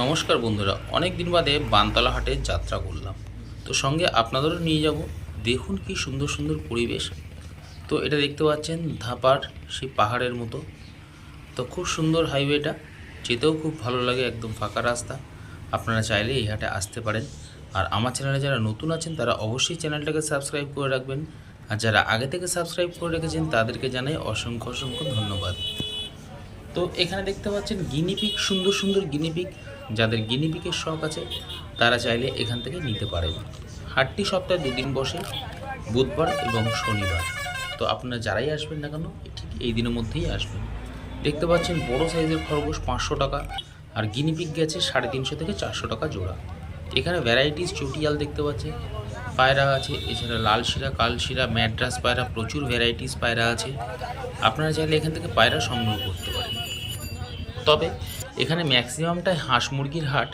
নমস্কার বন্ধুরা অনেক দিন বাদে বানতলা হাটে যাত্রা করলাম। তো সঙ্গে আপনাদেরও নিয়ে যাব। দেখুন কি সুন্দর সুন্দর পরিবেশ। তো এটা দেখতে পাচ্ছেন, ধাপার সেই পাহাড়ের মতো। তো খুব সুন্দর হাইওয়েটা, যেতেও খুব ভালো লাগে একদম ফাঁকা রাস্তা। আপনারা চাইলে এই হাটে আসতে পারেন। আর আমার চ্যানেলে যারা নতুন আছেন, তারা অবশ্যই চ্যানেলটাকে সাবস্ক্রাইব করে রাখবেন। আর যারা আগে থেকে সাবস্ক্রাইব করে রেখেছেন, তাদেরকে জানাই অসংখ্য অসংখ্য ধন্যবাদ। তো এখানে দেখতে পাচ্ছেন, গিনিপিক, সুন্দর সুন্দর গিনিপিক। যাদের গিনিপিকের শখ আছে, তারা চাইলে এখান থেকে নিতে পারেন। হাটটি সপ্তাহে দুদিন বসে, বুধবার এবং শনিবার। তো আপনারা যারাই আসবেন না কেন, ঠিক এই দিনের মধ্যেই আসবেন। দেখতে পাচ্ছেন বড় সাইজের খরগোশ পাঁচশো টাকা, আর গিনিপিক গেছে সাড়ে তিনশো থেকে চারশো টাকা জোড়া। এখানে ভ্যারাইটিস চটিয়াল দেখতে পাচ্ছেন। পায়রা আছে, এছাড়া লাল শিরা, কাল শিরা, ম্যাড্রাস পায়রা, প্রচুর ভ্যারাইটিস পায়রা আছে। আপনারা চাইলে এখান থেকে পায়রা সংগ্রহ করতে পারেন। তবে এখানে ম্যাক্সিমামটাই হাঁস মুরগির হাট।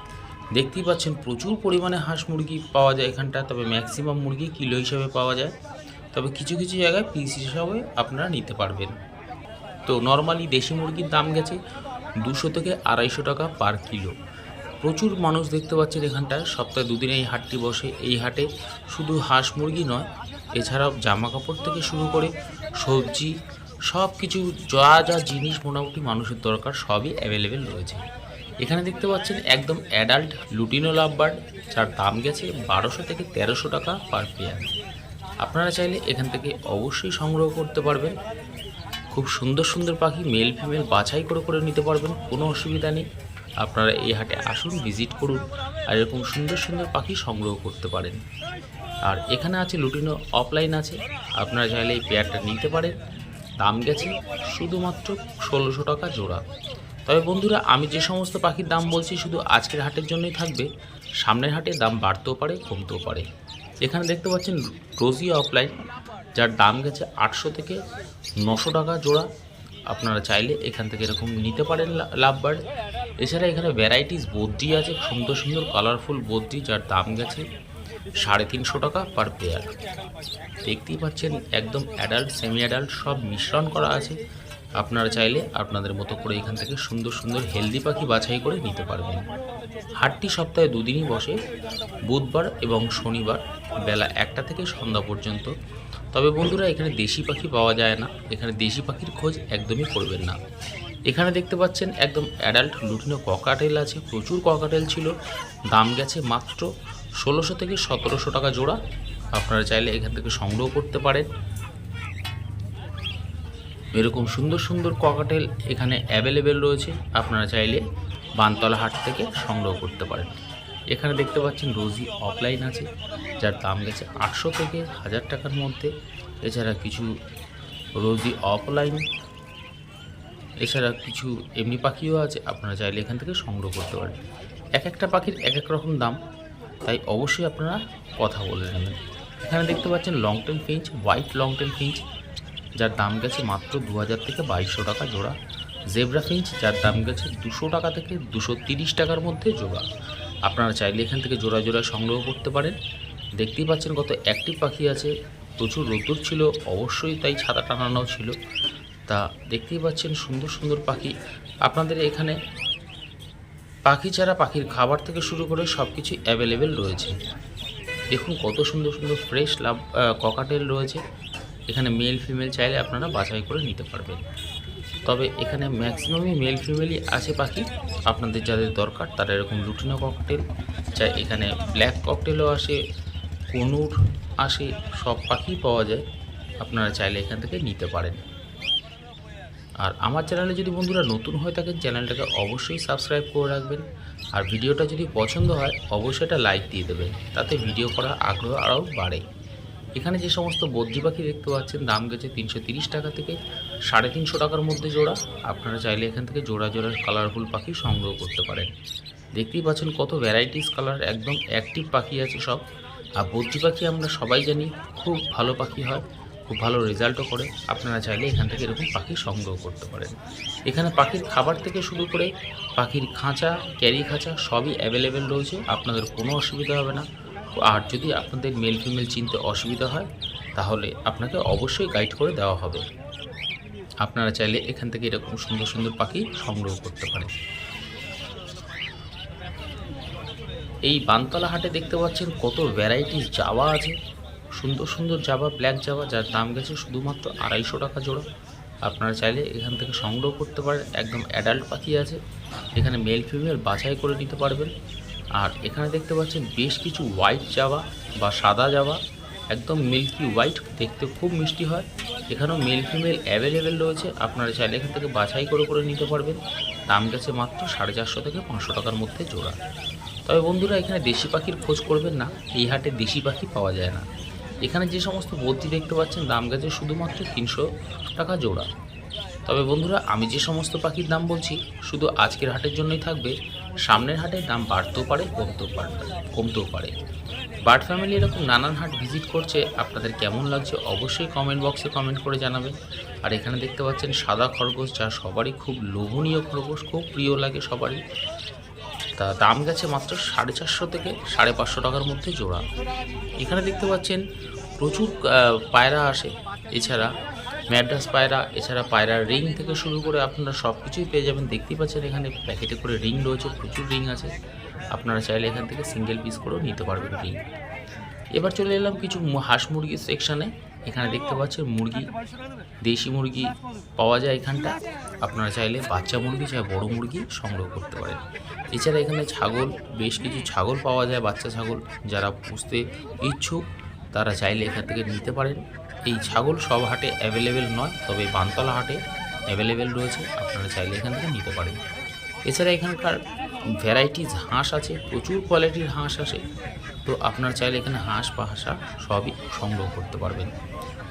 দেখতেই পাচ্ছেন প্রচুর পরিমাণে হাঁস মুরগি পাওয়া যায় এখানটা, তবে ম্যাক্সিমাম মুরগি কিলো হিসাবে পাওয়া যায়। তবে কিছু কিছু জায়গায় পিস হিসাবে আপনারা নিতে পারবেন। তো নর্মালি দেশি মুরগির দাম গেছে দুশো থেকে আড়াইশো টাকা পার কিলো। প্রচুর মানুষ দেখতে পাচ্ছেন এখানটায় সপ্তাহে দুদিন এই হাটটি বসে। এই হাটে শুধু হাঁস মুরগি নয়, এছাড়াও জামা কাপড় থেকে শুরু করে সবজি সব কিছু যা যা জিনিস মোটামুটি মানুষের দরকার সবই অ্যাভেলেবেল রয়েছে। এখানে দেখতে পাচ্ছেন একদম অ্যাডাল্ট লুটিনো লাভবার্ড যার দাম গেছে বারোশো থেকে তেরোশো টাকা পার পেয়ার আপনারা চাইলে এখান থেকে অবশ্যই সংগ্রহ করতে পারবেন। খুব সুন্দর সুন্দর পাখি মেল ফিমেল বাছাই করে করে নিতে পারবেন, কোনো অসুবিধা নেই। আপনারা এই হাটে আসুন ভিজিট করুন আর এরকম সুন্দর সুন্দর পাখি সংগ্রহ করতে পারেন। আর এখানে আছে লুটিনো অফলাইন আছে। আপনারা চাইলে এই পেয়ারটা নিতে পারেন। দাম গেছে শুধুমাত্র ষোলোশো টাকা জোড়া। তবে বন্ধুরা, আমি যে সমস্ত পাখির দাম বলছি শুধু আজকের হাটের জন্যই থাকবে। সামনের হাটে দাম বাড়তেও পারে, কমতেও পারে। এখানে দেখতে পাচ্ছেন রোজি অফলাইন যার দাম গেছে আটশো থেকে নশো টাকা জোড়া। আপনারা চাইলে এখান থেকে এরকম নিতে পারেন লাভবার্ড এছাড়া এখানে ভ্যারাইটিস বদ্রি আছে, সুন্দর সুন্দর কালারফুল বদ্রি, যার দাম গেছে সাড়ে তিনশো টাকা পার পেয়ার দেখতেই পাচ্ছেন, একদম অ্যাডাল্ট সেমি অ্যাডাল্ট সব মিশ্রণ করা আছে। আপনারা চাইলে আপনাদের মতো করে এখান থেকে সুন্দর সুন্দর হেলদি পাখি বাছাই করে নিতে পারবেন। হাটটি সপ্তাহে দুদিনই বসে, বুধবার এবং শনিবার বেলা একটা থেকে সন্ধ্যা পর্যন্ত। তবে বন্ধুরা, এখানে দেশি পাখি পাওয়া যায় না। এখানে দেশি পাখির খোঁজ একদমই করবেন না। এখানে দেখতে পাচ্ছেন, একদম অ্যাডাল্ট লুটিনো ককাটেল আছে। প্রচুর ককাটেল ছিল। দাম গেছে মাত্র ষোলোশো থেকে সতেরোশো টাকা জোড়া। আপনারা চাইলে এখান থেকে সংগ্রহ করতে পারেন। এরকম সুন্দর সুন্দর ককাটেল এখানে অ্যাভেলেবেল রয়েছে। আপনারা চাইলে বানতলা হাট থেকে সংগ্রহ করতে পারেন। এখানে দেখতে পাচ্ছেন রোজি অফলাইন আছে, যার দাম গেছে আটশো থেকে হাজার টাকার মধ্যে। এছাড়া কিছু রোজি অফলাইন এছাড়া কিছু এমনি পাখিও আছে। আপনারা চাইলে এখান থেকে সংগ্রহ করতে পারেন। এক একটা পাখির এক এক রকম দাম। তাই অবশ্যই আপনারা কথা বলে নেবেন। এখানে দেখতে পাচ্ছেন long tail finch white long tail finch যার দাম গেছে মাত্র দু হাজার থেকে বাইশশো টাকা জোড়া। জেব্রা ফিঞ্চ যার দাম গেছে দুশো টাকা থেকে দুশো তিরিশ টাকার মধ্যে জোড়া। আপনারা চাইলে এখান থেকে জোড়া জোড়া সংগ্রহ করতে পারেন। দেখতেই পাচ্ছেন কত অ্যাক্টিভ পাখি আছে। প্রচুর রোদ্দুর ছিল, অবশ্যই তাই ছাতা টানানো ছিল। তা দেখতেই পাচ্ছেন সুন্দর সুন্দর পাখি। আপনাদের এখানে পাখি ছাড়া পাখির খাবার থেকে শুরু করে সব কিছু অ্যাভেলেবেল রয়েছে। দেখুন কত সুন্দর সুন্দর ফ্রেশ লাভ ককাটেল রয়েছে। এখানে মেল ফিমেল চাইলে আপনারা বাছাই করে নিতে পারবেন। তবে এখানে ম্যাক্সিমামই মেল ফিমেলই আছে পাখি। আপনাদের যাদের দরকার তারা এরকম লুটিনো ককটেল চাই এখানে ব্ল্যাক ককটেলও আসে, কনুর আসে, সব পাখি পাওয়া যায়। আপনারা চাইলে এখান থেকে নিতে পারেন। আর আমার চ্যানেলে যদি বন্ধুরা নতুন হয়ে থাকেন, চ্যানেলটাকে অবশ্যই সাবস্ক্রাইব করে রাখবেন। আর ভিডিওটা যদি পছন্দ হয়, অবশ্যই এটা লাইক দিয়ে দেবেন। তাতে ভিডিও করার আগ্রহ আরও বাড়ে। এখানে যে সমস্ত বদ্রি পাখি দেখতে পাচ্ছেন, দাম গেছে তিনশো টাকা থেকে সাড়ে তিনশো টাকার মধ্যে জোড়া। আপনারা চাইলে এখান থেকে জোড়া জোড়া কালারফুল পাখি সংগ্রহ করতে পারেন। দেখতেই পাচ্ছেন কত ভ্যারাইটিস কালার একদম অ্যাক্টিভ পাখি আছে সব। আর বদ্রি পাখি আমরা সবাই জানি খুব ভালো পাখি হয়। খুব ভালো রেজাল্টও করে। আপনারা চাইলে এখান থেকে এরকম পাখি সংগ্রহ করতে পারেন। এখানে পাখির খাবার থেকে শুরু করে পাখির খাঁচা, ক্যারি খাঁচা সবই অ্যাভেলেবেল রয়েছে। আপনাদের কোনো অসুবিধা হবে না। আর যদি আপনাদের মেল ফিমেল চিনতে অসুবিধা হয়, তাহলে আপনাকে অবশ্যই গাইড করে দেওয়া হবে। আপনারা চাইলে এখান থেকে এরকম সুন্দর সুন্দর পাখি সংগ্রহ করতে পারেন। এই বানতলা হাটে দেখতে পাচ্ছেন কত ভ্যারাইটিস যাওয়া আছে। সুন্দর সুন্দর জাবা ব্ল্যাক জাবা যার দাম গেছে শুধুমাত্র আড়াইশো টাকা জোড়া। আপনারা চাইলে এখান থেকে সংগ্রহ করতে পারেন, একদম অ্যাডাল্ট পাখি আছে। এখানে মেল ফিমেল বাছাই করে নিতে পারবেন। আর এখানে দেখতে পাচ্ছেন বেশ কিছু হোয়াইট জাবা বা সাদা জাবা একদম মিল্কি হোয়াইট দেখতে খুব মিষ্টি হয়। এখানেও মেল ফিমেল অ্যাভেলেবেল রয়েছে। আপনারা চাইলে এখান থেকে বাছাই করে করে নিতে পারবেন। দাম গেছে মাত্র সাড়ে চারশো থেকে পাঁচশো টাকার মধ্যে জোড়া। তবে বন্ধুরা, এখানে দেশি পাখির খোঁজ করবেন না। এই হাটে দেশি পাখি পাওয়া যায় না। এখানে যে সমস্ত বদ্যি দেখতে পাচ্ছেন, দাম গেছে শুধুমাত্র তিনশো টাকা জোড়া। তবে বন্ধুরা, আমি যে সমস্ত পাখির দাম বলছি, শুধু আজকের হাটের জন্যই থাকবে। সামনের হাটে দাম বাড়তেও পারে, কমতেও পারে কমতেও পারে। বার্ড ফ্যামিলি এরকম নানান হাট ভিজিট করছে, আপনাদের কেমন লাগছে অবশ্যই কমেন্ট বক্সে কমেন্ট করে জানাবেন। আর এখানে দেখতে পাচ্ছেন সাদা খরগোশ, যা সবারই খুব লোভনীয় খরগোশ, খুব প্রিয় লাগে সবারই। তা দাম গেছে মাত্র সাড়ে চারশো থেকে সাড়ে পাঁচশো টাকার মধ্যে জোড়া। এখানে দেখতে পাচ্ছেন প্রচুর পায়রা আসে। এছাড়া ম্যাড্রাস পায়রা, এছাড়া পায়রার রিং থেকে শুরু করে আপনারা সব কিছুই পেয়ে যাবেন। দেখতেই পাচ্ছেন এখানে প্যাকেটে করে রিং রয়েছে, প্রচুর রিং আছে। আপনারা চাইলে এখান থেকে সিঙ্গেল পিস করেও নিতে পারবেন রিং। এবার চলে এলাম কিছু হাঁস মুরগির সেকশানে এখানে দেখতে পাচ্ছেন মুরগি দেশি মুরগি পাওয়া যায় এখানটা। আপনারা চাইলে বাচ্চা মুরগি চাই বড় মুরগি সংগ্রহ করতে পারেন। এছাড়া এখানে ছাগল বেশ কিছু ছাগল পাওয়া যায় বাচ্চা ছাগল। যারা পুষতে ইচ্ছুক তারা চাইলে এখান থেকে নিতে পারেন। এই ছাগল সব হাটে অ্যাভেলেবেল নয় তবে বানতলা হাটে অ্যাভেলেবেল রয়েছে। আপনারা চাইলে এখান থেকে নিতে পারেন। এছাড়া এখানকার ভ্যারাইটিস হাঁস আছে প্রচুর কোয়ালিটির হাঁস আসে। তো আপনারা চাইলে এখানে হাঁস পাহাসা সবই সংগ্রহ করতে পারবেন।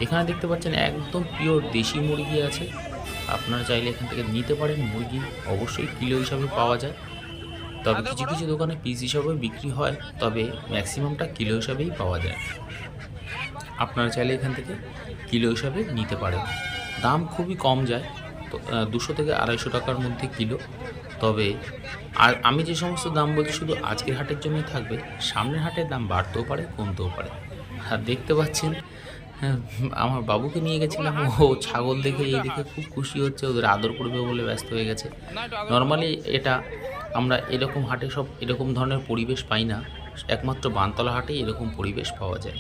এখানে দেখতে পাচ্ছেন একদম পিওর দেশি মুরগি আছে। আপনারা চাইলে এখান থেকে নিতে পারেন মুরগি অবশ্যই কিলো হিসাবে পাওয়া যায়। তবে কিছু কিছু দোকানে পিস হিসাবে বিক্রি হয় তবে ম্যাক্সিমামটা কিলো হিসাবেই পাওয়া যায়। আপনারা চাইলে এখান থেকে কিলো হিসাবে নিতে পারেন। দাম খুবই কম যায় তো দুশো থেকে আড়াইশো টাকার মধ্যে কিলো। তবে আর আমি যে সমস্ত দাম বলছি শুধু আজকের হাটের জন্যই থাকবে সামনের হাটের দাম বাড়তেও পারে কমতেও পারে। আর দেখতে পাচ্ছেন হ্যাঁ, আমার বাবুকে নিয়ে গেছিলাম ও ছাগল দেখে এই দেখে খুব খুশি হচ্ছে ওদের আদর করবে বলে ব্যস্ত হয়ে গেছে। নর্মালি এটা আমরা এরকম হাটে সব এরকম ধরনের পরিবেশ পাই না একমাত্র বানতলা হাটেই এরকম পরিবেশ পাওয়া যায়।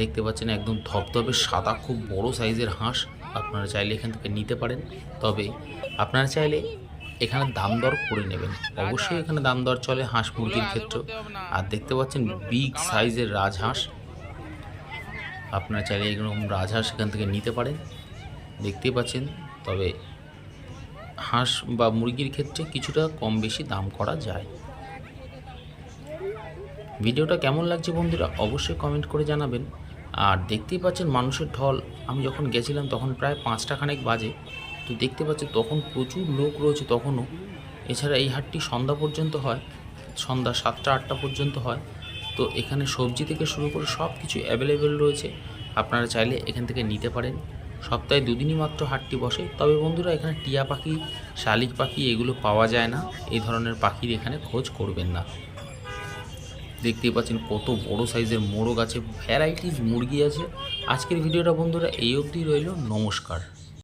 দেখতে পাচ্ছেন একদম ধপধপে সাদা খুব বড় সাইজের হাঁস আপনারা চাইলে এখান থেকে নিতে পারেন। তবে আপনারা চাইলে এখানে দাম দর করে নেবেন। অবশ্যই এখানে দাম দর চলে হাঁস মুরগির ক্ষেত্রে। আর দেখতে পাচ্ছেন বিগ সাইজের রাজহাঁস। আপনারা চাইলে এরকম রাজহাঁস এখান থেকে নিতে পারেন। দেখতেই পাচ্ছেন, তবে হাঁস বা মুরগির ক্ষেত্রে কিছুটা কম বেশি দাম করা যায়। ভিডিওটা কেমন লাগছে বন্ধুরা অবশ্যই কমেন্ট করে জানাবেন। আর দেখতেই পাচ্ছেন মানুষের ঢল। আমি যখন গেছিলাম তখন প্রায় পাঁচটা খানেক বাজে। তো দেখতে পাচ্ছেন তখন প্রচুর লোক রয়েছে তখনও। এছাড়া এই হাটটি সন্ধ্যা পর্যন্ত হয়, সন্ধ্যা সাতটা, আটটা পর্যন্ত হয়। তো এখানে সবজি থেকে শুরু করে সব কিছু অ্যাভেলেবেল রয়েছে। আপনারা চাইলে এখান থেকে নিতে পারেন। সপ্তাহে দুদিনই মাত্র হাটটি বসে। তবে বন্ধুরা, এখানে টিয়া পাখি, শালিক পাখি এগুলো পাওয়া যায় না। এই ধরনের পাখির এখানে খোঁজ করবেন না। দেখতেই পাচ্ছেন কত বড় সাইজের মোরগ আছে ভ্যারাইটিস মুরগি আছে। আজকের ভিডিওটা বন্ধুরা এই অবধি রইল। নমস্কার।